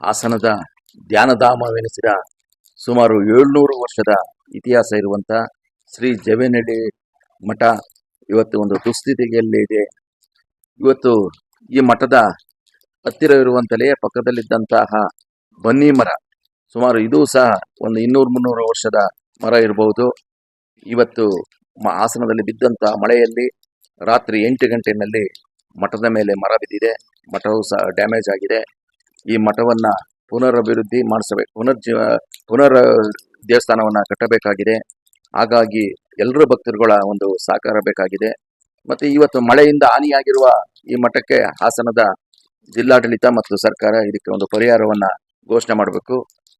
ಹಾಸನದ ಧ್ಯಾನಧಾಮವೆನಿಸಿದ ಸುಮಾರು ಏಳ್ನೂರು ವರ್ಷದ ಇತಿಹಾಸ ಇರುವಂಥ ಶ್ರೀ ಜವೆನಡಿ ಮಠ ಇವತ್ತು ಒಂದು ದುಸ್ಥಿತಿಯಲ್ಲಿದೆ ಇವತ್ತು ಈ ಮಠದ ಹತ್ತಿರ ಇರುವಂತಲೇ ಪಕ್ಕದಲ್ಲಿದ್ದಂತಹ ಬನ್ನಿ ಮರ. ಸುಮಾರು ಇದು ಸಹ ಒಂದು ಇನ್ನೂರು ಮುನ್ನೂರು ವರ್ಷದ ಮರ ಇರಬಹುದು. ಇವತ್ತು ಆಸನದಲ್ಲಿ ಬಿದ್ದಂಥ ಮಳೆಯಲ್ಲಿ ರಾತ್ರಿ ಎಂಟು ಗಂಟೆಯಲ್ಲಿ ಮಠದ ಮೇಲೆ ಮರ ಬಿದ್ದಿದೆ. ಮಠವು ಸಹ ಡ್ಯಾಮೇಜ್ ಆಗಿದೆ. ಈ ಮಠವನ್ನ ಪುನರಭಿವೃದ್ಧಿ ಮಾಡಿಸಬೇಕು ಪುನರ್ಜೀವ ಪುನರ್ ದೇವಸ್ಥಾನವನ್ನ ಕಟ್ಟಬೇಕಾಗಿದೆ. ಹಾಗಾಗಿ ಎಲ್ಲರ ಭಕ್ತರುಗಳ ಒಂದು ಸಹಕಾರ ಬೇಕಾಗಿದೆ. ಮತ್ತೆ ಇವತ್ತು ಮಳೆಯಿಂದ ಹಾನಿಯಾಗಿರುವ ಈ ಮಠಕ್ಕೆ ಹಾಸನದ ಜಿಲ್ಲಾಡಳಿತ ಮತ್ತು ಸರ್ಕಾರ ಇದಕ್ಕೆ ಒಂದು ಪರಿಹಾರವನ್ನ ಘೋಷಣೆ ಮಾಡಬೇಕು.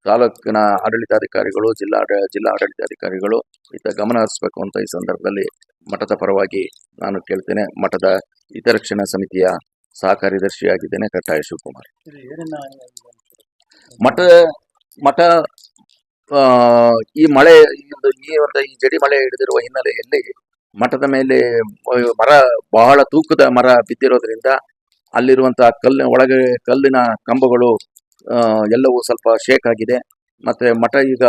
ತಾಲೂಕಿನ ಆಡಳಿತಾಧಿಕಾರಿಗಳು, ಜಿಲ್ಲಾ ಜಿಲ್ಲಾ ಆಡಳಿತಾಧಿಕಾರಿಗಳು ಇತ್ತ ಗಮನ ಹರಿಸಬೇಕು ಅಂತ ಈ ಸಂದರ್ಭದಲ್ಲಿ ಮಠದ ಪರವಾಗಿ ನಾನು ಕೇಳ್ತೇನೆ. ಮಠದ ಹಿತರಕ್ಷಣಾ ಸಮಿತಿಯ ಸಹ ಕಾರ್ಯದರ್ಶಿಯಾಗಿದ್ದೇನೆ ಕಟ್ಟಾಯ ಶಿವಕುಮಾರ್ ಮಠ ಮಠ ಈ ಮಳೆ ಈ ಒಂದು ಈ ಒಂದು ಈ ಜಡಿ ಮಳೆ ಹಿಡಿದಿರುವ ಹಿನ್ನೆಲೆಯಲ್ಲಿ ಮಠದ ಮೇಲೆ ಮರ ಬಹಳ ತೂಕದ ಮರ ಬಿದ್ದಿರೋದ್ರಿಂದ ಅಲ್ಲಿರುವಂತಹ ಕಲ್ಲಿನ ಒಳಗೆ ಕಲ್ಲಿನ ಕಂಬಗಳು ಎಲ್ಲವೂ ಸ್ವಲ್ಪ ಶೇಕ್ ಆಗಿದೆ. ಮತ್ತೆ ಮಠ ಈಗ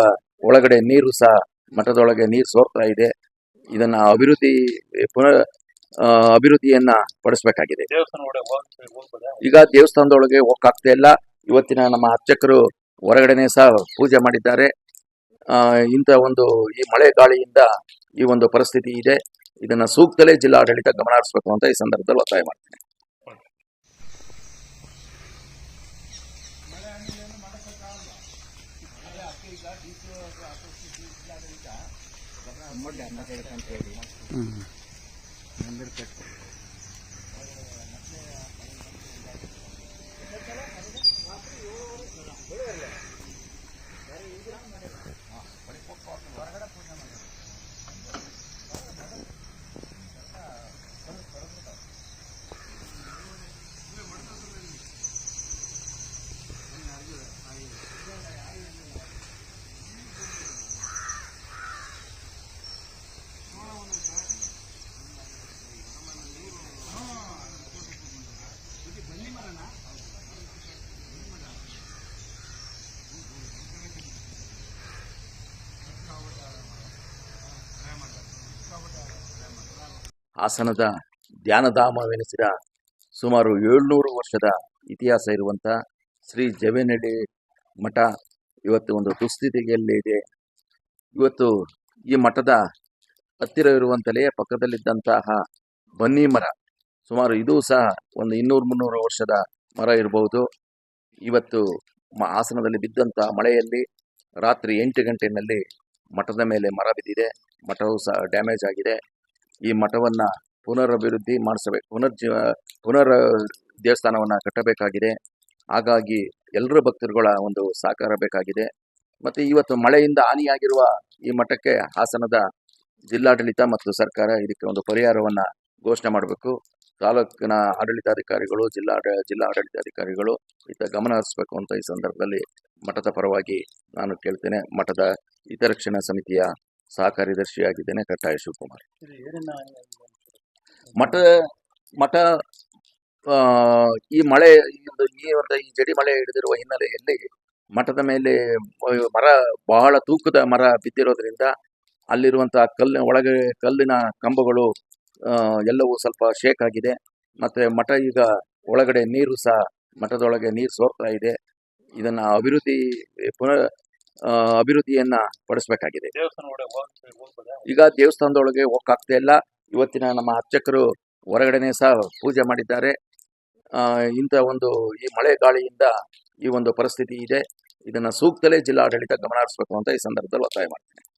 ಒಳಗಡೆ ನೀರು ಸಹ ಮಠದೊಳಗೆ ನೀರು ಸೋರ್ತಾ ಇದೆ. ಇದನ್ನ ಅಭಿವೃದ್ಧಿ ಪುನರ್ ಅಭಿವೃದ್ಧಿಯನ್ನ ಪಡಿಸಬೇಕಾಗಿದೆ. ಈಗ ದೇವಸ್ಥಾನದೊಳಗೆ ಹೋಗಕ್ಕಾಗ್ತಾ ಇಲ್ಲ. ಇವತ್ತಿನ ನಮ್ಮ ಅರ್ಚಕರು ಹೊರಗಡೆನೆ ಸಹ ಪೂಜೆ ಮಾಡಿದ್ದಾರೆ. ಇಂಥ ಒಂದು ಈ ಮಳೆ ಗಾಳಿಯಿಂದ ಈ ಒಂದು ಪರಿಸ್ಥಿತಿ ಇದೆ. ಇದನ್ನ ಸೂಕ್ತಲೇ ಜಿಲ್ಲಾಡಳಿತ ಗಮನ ಹರಿಸಬೇಕು ಅಂತ ಈ ಸಂದರ್ಭದಲ್ಲಿ ಒತ್ತಾಯ ಮಾಡ್ತೀನಿ. ಮಂದಿರ ಹಾಸನದ ಧ್ಯಾನಧಾಮವೆನಿಸಿದ ಸುಮಾರು ಏಳ್ನೂರು ವರ್ಷದ ಇತಿಹಾಸ ಇರುವಂಥ ಶ್ರೀ ಜವೆನಡಿ ಮಠ ಇವತ್ತು ಒಂದು ದುಸ್ಥಿತಿಯಲ್ಲಿದೆ ಇವತ್ತು ಈ ಮಠದ ಹತ್ತಿರ ಇರುವಂತಲೇ ಪಕ್ಕದಲ್ಲಿದ್ದಂತಹ ಬನ್ನಿ ಮರ. ಸುಮಾರು ಇದು ಸಹ ಒಂದು ಇನ್ನೂರು ಮುನ್ನೂರು ವರ್ಷದ ಮರ ಇರಬಹುದು. ಇವತ್ತು ಮ- ಹಾಸನದಲ್ಲಿ ಬಿದ್ದಂತಹ ಮಳೆಯಲ್ಲಿ ರಾತ್ರಿ ಎಂಟು ಗಂಟೆಯಲ್ಲಿ ಮಠದ ಮೇಲೆ ಮರ ಬಿದ್ದಿದೆ. ಮಠವು ಸಹ ಡ್ಯಾಮೇಜ್ ಆಗಿದೆ. ಈ ಮಠವನ್ನ ಪುನರಭಿವೃದ್ಧಿ ಮಾಡಿಸಬೇಕು ಪುನರ್ಜೀವ, ಪುನರ್ ದೇವಸ್ಥಾನವನ್ನ ಕಟ್ಟಬೇಕಾಗಿದೆ. ಹಾಗಾಗಿ ಎಲ್ಲರ ಭಕ್ತರುಗಳ ಒಂದು ಸಹಕಾರ ಬೇಕಾಗಿದೆ. ಮತ್ತು ಇವತ್ತು ಮಳೆಯಿಂದ ಹಾನಿಯಾಗಿರುವ ಈ ಮಠಕ್ಕೆ ಹಾಸನದ ಜಿಲ್ಲಾಡಳಿತ ಮತ್ತು ಸರ್ಕಾರ ಇದಕ್ಕೆ ಒಂದು ಪರಿಹಾರವನ್ನು ಘೋಷಣೆ ಮಾಡಬೇಕು. ತಾಲೂಕಿನ ಆಡಳಿತಾಧಿಕಾರಿಗಳು, ಜಿಲ್ಲಾ ಜಿಲ್ಲಾ ಆಡಳಿತಾಧಿಕಾರಿಗಳು ಇತ್ತ ಗಮನ ಹರಿಸಬೇಕು ಅಂತ ಈ ಸಂದರ್ಭದಲ್ಲಿ ಮಠದ ಪರವಾಗಿ ನಾನು ಕೇಳ್ತೇನೆ. ಮಠದ ಹಿತರಕ್ಷಣಾ ಸಮಿತಿಯ ಸಹ ಕಾರ್ಯದರ್ಶಿಯಾಗಿದ್ದೇನೆ ಕಟ್ಟಾಯ ಶಿವಕುಮಾರ್ ಮಠ ಮಠ ಈ ಮಳೆ ಈ ಒಂದು ಈ ಜಡಿ ಮಳೆ ಹಿಡಿದಿರುವ ಹಿನ್ನೆಲೆಯಲ್ಲಿ ಮಠದ ಮೇಲೆ ಮರ ಬಹಳ ತೂಕದ ಮರ ಬಿದ್ದಿರೋದ್ರಿಂದ ಅಲ್ಲಿರುವಂತಹ ಕಲ್ಲಿನ ಒಳಗೆ ಕಲ್ಲಿನ ಕಂಬಗಳು ಆ, ಎಲ್ಲವೂ ಸ್ವಲ್ಪ ಶೇಕ್ ಆಗಿದೆ. ಮತ್ತೆ ಮಠ ಈಗ ಒಳಗಡೆ ನೀರು ಸಹ ಮಠದೊಳಗೆ ನೀರು ಸೋರ್ತಾ ಇದೆ. ಇದನ್ನ ಅಭಿವೃದ್ಧಿ ಪುನರ್ ಅಭಿವೃದ್ಧಿಯನ್ನ ಪಡಿಸಬೇಕಾಗಿದೆ. ಈಗ ದೇವಸ್ಥಾನದೊಳಗೆ ಹೋಗಕ್ಕಾಗ್ತಾ ಇಲ್ಲ. ಇವತ್ತಿನ ನಮ್ಮ ಅರ್ಚಕರು ಹೊರಗಡೆನೆ ಸಹ ಪೂಜೆ ಮಾಡಿದ್ದಾರೆ. ಆ, ಇಂಥ ಒಂದು ಈ ಮಳೆ ಗಾಳಿಯಿಂದ ಈ ಒಂದು ಪರಿಸ್ಥಿತಿ ಇದೆ. ಇದನ್ನ ಸೂಕ್ತಲೇ ಜಿಲ್ಲಾಡಳಿತ ಗಮನ ಹರಿಸಬೇಕು ಅಂತ ಈ ಸಂದರ್ಭದಲ್ಲಿ ಒತ್ತಾಯ ಮಾಡ್ತೀನಿ.